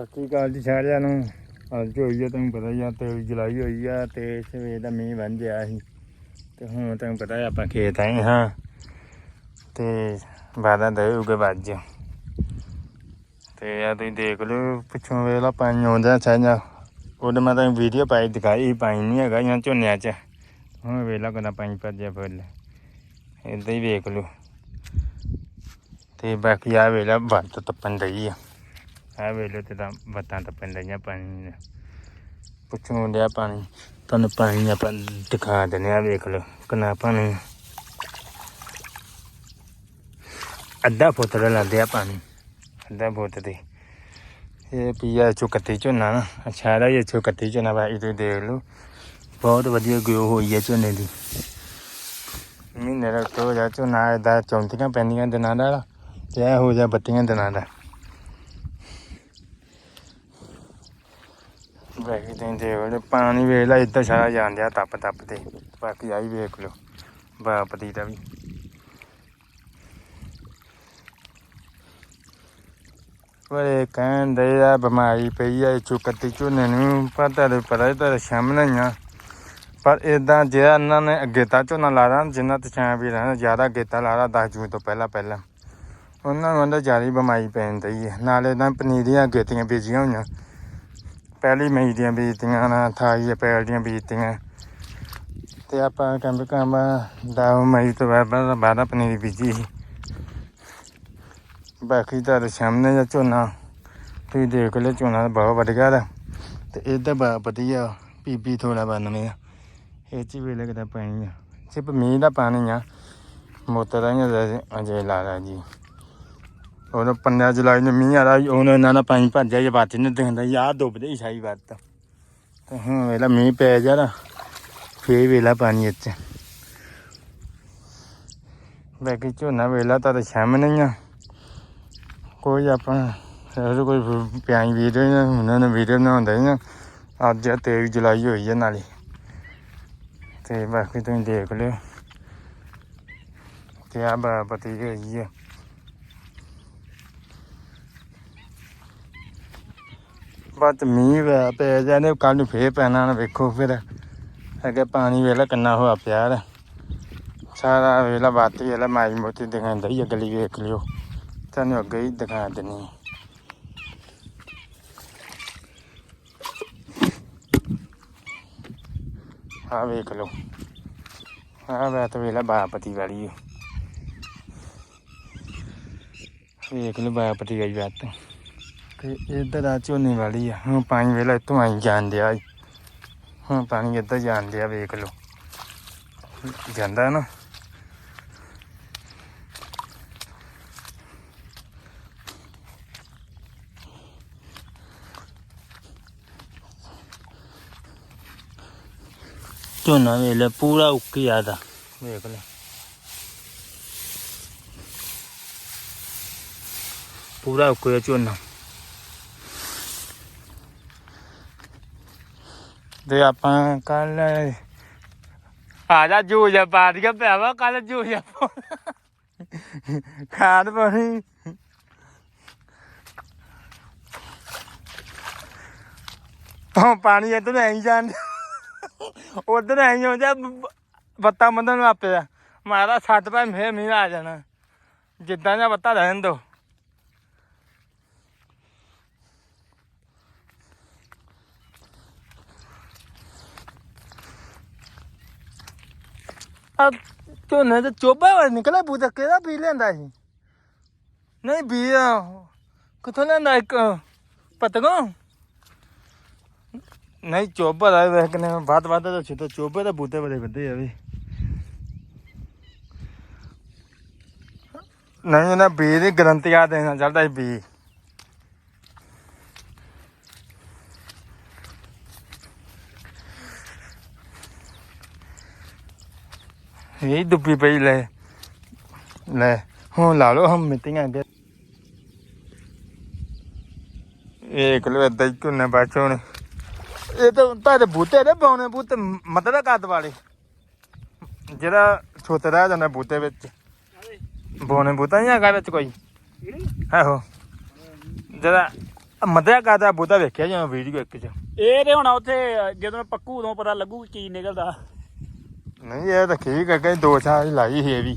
ਸਤਿ ਸ਼੍ਰੀ ਅਕਾਲ ਜੀ ਸਾਰਿਆਂ ਨੂੰ। ਅੱਜ ਹੋਈ ਆ, ਤੁਹਾਨੂੰ ਪਤਾ ਹੀ ਆ ਤੇਲ ਜੁਲਾਈ ਹੋਈ ਆ ਤੇ ਸਵੇਰ ਦਾ ਮੀਂਹ ਬਣ ਗਿਆ ਸੀ। ਤੇ ਹੁਣ ਤੁਹਾਨੂੰ ਪਤਾ ਹੈ ਆਪਾਂ ਖੇਤ ਆਏ ਹਾਂ ਤੇ ਬਾਦਾਂ ਦੇ ਉਗੇ ਵੱਜ। ਤੇ ਆ ਤੁਸੀਂ ਦੇਖ ਲਓ, ਪਿੱਛੋਂ ਵੇਲਾ ਪਾਣੀ ਆਉਂਦਾ ਸਾਂਝਾ ਉਹਦੇ ਮੈਂ ਤਾਂ ਵੀਡੀਓ ਪਾਈ, ਦਿਖਾਈ ਪਾਣੀ ਨਹੀਂ ਹੈਗਾ ਇਹਨਾਂ ਝੋਨਿਆਂ 'ਚ। ਹੁਣ ਵੇਲਾ ਕਿੰਨਾ ਪਾਣੀ ਭੱਜਿਆ ਫੁੱਲ। ਏਦਾਂ ਹੀ ਵੇਖ ਲਓ। ਤੇ ਬਾਕੀ ਆ ਵੇਲਾ ਵੱਤ ਤੱਪਣ ਡਈ ਆ। ਆ ਵੇਲੇ ਤੇ ਤਾਂ ਬੱਤਾਂ ਤੱਪਣ ਡਈਆਂ ਪਾਣੀ ਨੇ। ਪੁੱਛੋਂ ਡਿਆ ਪਾਣੀ, ਤੁਹਾਨੂੰ ਪਾਣੀ ਆਪਾਂ ਦਿਖਾ ਦਿੰਦੇ ਆ, ਵੇਖ ਲਓ ਕਿੰਨਾ ਪਾਣੀ। ਅੱਧਾ ਫੁੱਟ ਦਾ ਲੱਗਿਆ ਪਾਣੀ, ਅੱਧਾ ਫੁੱਟ ਤੇ। ਇਹ ਪੀਆ ਚੁਕਤੀ ਝੋਨਾ ਨਾ, ਅੱਛਾ ਦਾ ਇਹ ਚੁਕਤੀ ਝੋਨਾ ਭਾਈ ਤੁਸੀਂ ਦੇਖ ਲਓ। ਬਹੁਤ ਵਧੀਆ ਗਰੋ ਹੋਈ ਹੈ ਝੋਨੇ ਦੀ। ਮਹੀਨੇ ਦਾ ਤੋਂ ਜਾ ਝੋਨਾ ਦਾ ਚੌਂਤੀਆਂ ਪੈਂਦੀਆਂ ਦਿਨਾਂ ਦਾ, ਤੇ ਇਹ ਹੋ ਜਾ ਬੱਤੀਆਂ ਦਿਨਾਂ ਦਾ। ਬਾਕੀ ਤੁਸੀਂ ਪਾਣੀ ਵੇਖ ਲਾ ਇੱਦਾਂ ਸਾਰਾ ਜਾਣ ਡਿਆ ਤੱਪ ਤੱਪ ਤੇ। ਬਾਕੀ ਆਈ ਵੇਖ ਲਓ ਬਾਪਦੀ ਦਾ ਵੀ। ਬੜੇ ਕਹਿੰਦੇ ਆ, ਬਿਮਾਰੀ ਪਈ ਆ ਚੁਕਤੀ ਝੋਨੇ ਨੂੰ ਪਤਾ ਤੇ ਪਤਾ ਤਾਂ ਸਾਹਮਣੇ ਹੀ ਆ। ਪਰ ਇਦਾਂ ਜਿਹੜਾ ਇਹਨਾਂ ਨੇ ਅਗੇਤਾ ਝੋਨਾ ਲਾਦਾ ਜਿੰਨਾ ਤੇ ਵੀ ਰਹਿਣਾ, ਜ਼ਿਆਦਾ ਅਗੇਤਾ ਲਾਦਾ 10 ਜੂਨ ਤੋਂ ਪਹਿਲਾਂ ਪਹਿਲਾਂ। ਉਹਨਾਂ ਨੂੰ ਅੰਦਰ ਜ਼ਿਆਦਾ ਬਿਮਾਰੀ ਪੈਂਦੀ ਹੈ ਨਾਲੇ ਤਾਂ ਪਨੀਰੀਆਂ ਅਗੇਤੀਆਂ ਬੀਜੀਆਂ ਹੋਈਆਂ। ਪਹਿਲੀ ਮਈ ਦੀਆਂ ਬੀਜਤੀਆਂ ਨਾ 28 ਅਪ੍ਰੈਲ ਦੀਆਂ ਬੀਜਤੀਆਂ ਤੇ ਆਪਾਂ ਕੰਮ ਕੰਮ ਦਾ ਮਈ ਤੋਂ ਬਾਅਦ ਬਾਅਦ ਪਨੀਰੀ ਬੀਜੀ ਸੀ। ਬਾਕੀ ਤਾਂ ਸਾਹਮਣੇ ਦਾ ਝੋਨਾ। ਤੁਸੀਂ ਦੇਖ ਲਿਓ ਝੋਨਾ ਤਾਂ ਬਹੁਤ ਵਧੀਆ ਦਾ। ਤੇ ਇਹਦਾ ਬਾ ਵਧੀਆ ਪੀਪੀ ਥੋੜਾ ਬੰਨਵੇਂ ਆ। ਇਹ ਚ ਵੀ ਲੱਗਦਾ ਪਾਣੀ ਆ। ਸਿਰਫ ਮੀਂਹ ਦਾ ਪਾਣੀ ਆ। ਮੋਟਰ ਦਾ ਨਹੀਂ ਅਜੇ ਲਾ ਲਾ ਜੀ। ਉਹ 15 ਜੁਲਾਈ ਨੂੰ ਮੀਂਹ ਆਦਾ ਉਹਨੂੰ ਇਹਨਾਂ ਦਾ ਪਾਣੀ ਭਰ ਜੇ ਬਾਤ ਨਹੀਂ ਦਿਖਦਾ ਯਾਰ ਡੁੱਬਦੇ ਹੀ ਸਾਈ ਬਾਤ ਹੁਣ ਵੇਲਾ ਮੀਂਹ ਪੈ ਜਾਣਾ ਨਾ, ਫੇਰ ਵੇਲਾ ਪਾਣੀ ਇੱਥੇ। ਬਾਕੀ ਝੋਨਾ ਵੇਲਾ ਤਾਂ ਸ਼ਾਮ ਨਹੀਂ ਆ। ਕੋਈ ਆਪਾਂ, ਇਹੋ ਕੋਈ ਪਿਆਈ ਵੀਡੀਓ ਨਾ, ਉਹਨਾਂ ਨੇ ਵੀਡੀਓ ਬਣਾਉਂਦਾ ਹੀ ਨਾ, ਅੱਜ 23 ਜੁਲਾਈ ਹੋਈ ਹੈ ਨਾਲੇ। ਤੇ ਬਾਕੀ ਤੁਸੀਂ ਦੇਖ ਲਿਓ ਤੇ ਆ ਬਾਪਤੀ ਹੋਈ ਹੈ ਬਸ ਮੀਂਹ ਵੈ ਪੈ ਜਾਣੇ ਕੱਲ ਨੂੰ ਫੇਰ ਪੈਣਾ ਨਾ, ਵੇਖੋ ਫਿਰ। ਅੱਗੇ ਪਾਣੀ ਵੇਲਾ ਕਿੰਨਾ ਹੋਇਆ ਪਿਆ ਸਾਰਾ ਵੇਲਾ ਬਾਤੀ ਵੇਲਾ ਮਾਈ ਮੋਤੀ ਦਿਖਾਉਂਦਾ ਹੀ ਅਗਲੀ ਵੇਖ ਲਿਓ। ਤੁਹਾਨੂੰ ਅੱਗੇ ਹੀ ਦਿਖਾ ਦਿੰਨੀ ਆ। ਵੇਖ ਲਓ। ਆ ਵੇ ਵੇਲਾ ਬਾਪਤੀ ਵਾਲੀ ਵੇਖ ਲਓ ਬਾਪਤੀ ਵਾਲੀ ਬਾਤ ਤੇ ਇੱਧਰ ਆ ਝੋਨੇ ਵਾਲੀ ਆ ਹੁਣ ਪਾਣੀ ਵੇਲਾ ਇੱਥੋਂ ਆਈ ਜਾਣ ਡਿਆ ਈ। ਹੁਣ ਪਾਣੀ ਇੱਧਰ ਜਾਣ ਡਿਆ ਵੇਖ ਲਓ ਜਾਂਦਾ ਨਾ ਝੋਨਾ ਵੇਲੇ ਪੂਰਾ ਉੱਕੀ ਆਦਾ ਵੇਖ ਲੈ ਪੂਰਾ ਉੱਕਿਆ ਝੋਨਾ ਤੇ ਆਪਾਂ ਕੱਲ ਆ ਜਾ ਜੂਜਾ ਪਾ ਦਿਆ ਪਿਆ ਕੱਲ ਜੂਜਾ ਖਾਦ ਪਾਣੀ ਉਹ ਪਾਣੀ ਇੱਧਰ ਐਂ ਹੀ ਜਾਣ ਉਧਰ ਐਂ ਹੀ ਆਉਂਦਾ ਬੱਤਾ ਮੰਦਨ ਨੂੰ ਆਪਿਆ ਮਾਰਾ ਛੱਤ ਪੈ ਫੇਰ ਮੀਂਹ ਆ ਜਾਣਾ। ਜਿੱਦਾਂ ਦਾ ਬੱਤਾ ਰਹਿਣ ਦੋ ਆ ਝੋਨੇ ਤੇ ਚੋਬਾ ਵਾ ਨਿਕਲਿਆ ਬੂਤਾ ਕਿਹਦਾ ਪੀ ਲੈਂਦਾ ਸੀ? ਨਹੀਂ ਵੀ ਕਿੱਥੋਂ ਲੈਂਦਾ ਇੱਕ, ਪਤਗੋਂ? ਨਹੀਂ ਚੋਬਾ ਦਾ ਵੇਖ ਕਿਨੇ ਬਾਤ ਬਾਤ ਦਾ ਛਿੱਤੋ ਚੋਬੇ ਦਾ ਬੂਤੇ ਬੜੇ ਵੱਡੇ ਆ ਵੀ। ਨਹੀਂ ਉਹਨਾਂ ਬੀ ਦੀ ਗਰੰਟੀ ਆ ਦੇਣਾ ਚਾਹਦਾ ਸੀ ਬੀ ਇਹ ਡੁੱਬੀ ਪਈ ਲੈ ਲੈ ਹੁਣ ਲਾ ਲਓ ਹਮ ਮਿੱਟੀਆਂ ਅੱਗੇ ਇਹ ਕਿਲੋ ਏਦਾਂ ਹੀ ਝੋਨੇ ਬਾਚੋ ਇਹ ਤਾਂ ਤੁਹਾਡੇ ਬੂਟੇ ਦੇ ਪਾਉਣੇ ਬੂਟੇ ਮਤਲਬ ਕੱਦ ਵਾਲੇ ਜਿਹੜਾ ਛੋਟਾ ਰਹਿ ਜਾਂਦਾ ਬੂਟੇ ਵਿੱਚ ਬੋਨੇ ਬੂਟਾ ਨਹੀਂ ਹੈਗਾ ਵਿੱਚ ਕੋਈ ਆਹੋ ਜਿਹੜਾ ਮਦਿਆ ਕਰਦਾ ਬੋਤਾ ਵੇਖਿਆ ਜਾਂ ਵੀਡੀਓ ਇੱਕ ਚ ਇਹ ਤੇ ਹੁਣ ਉੱਥੇ ਜਦੋਂ ਪੱਕੂ ਉਦੋਂ ਪਤਾ ਲੱਗੂ ਕੀ ਨਿਕਲਦਾ ਨਹੀਂ ਇਹ ਤਾਂ ਠੀਕ ਹੈ ਕਿ ਦੋ ਸਾਲ ਹੀ ਲਾਈ ਸੀ ਇਹ ਵੀ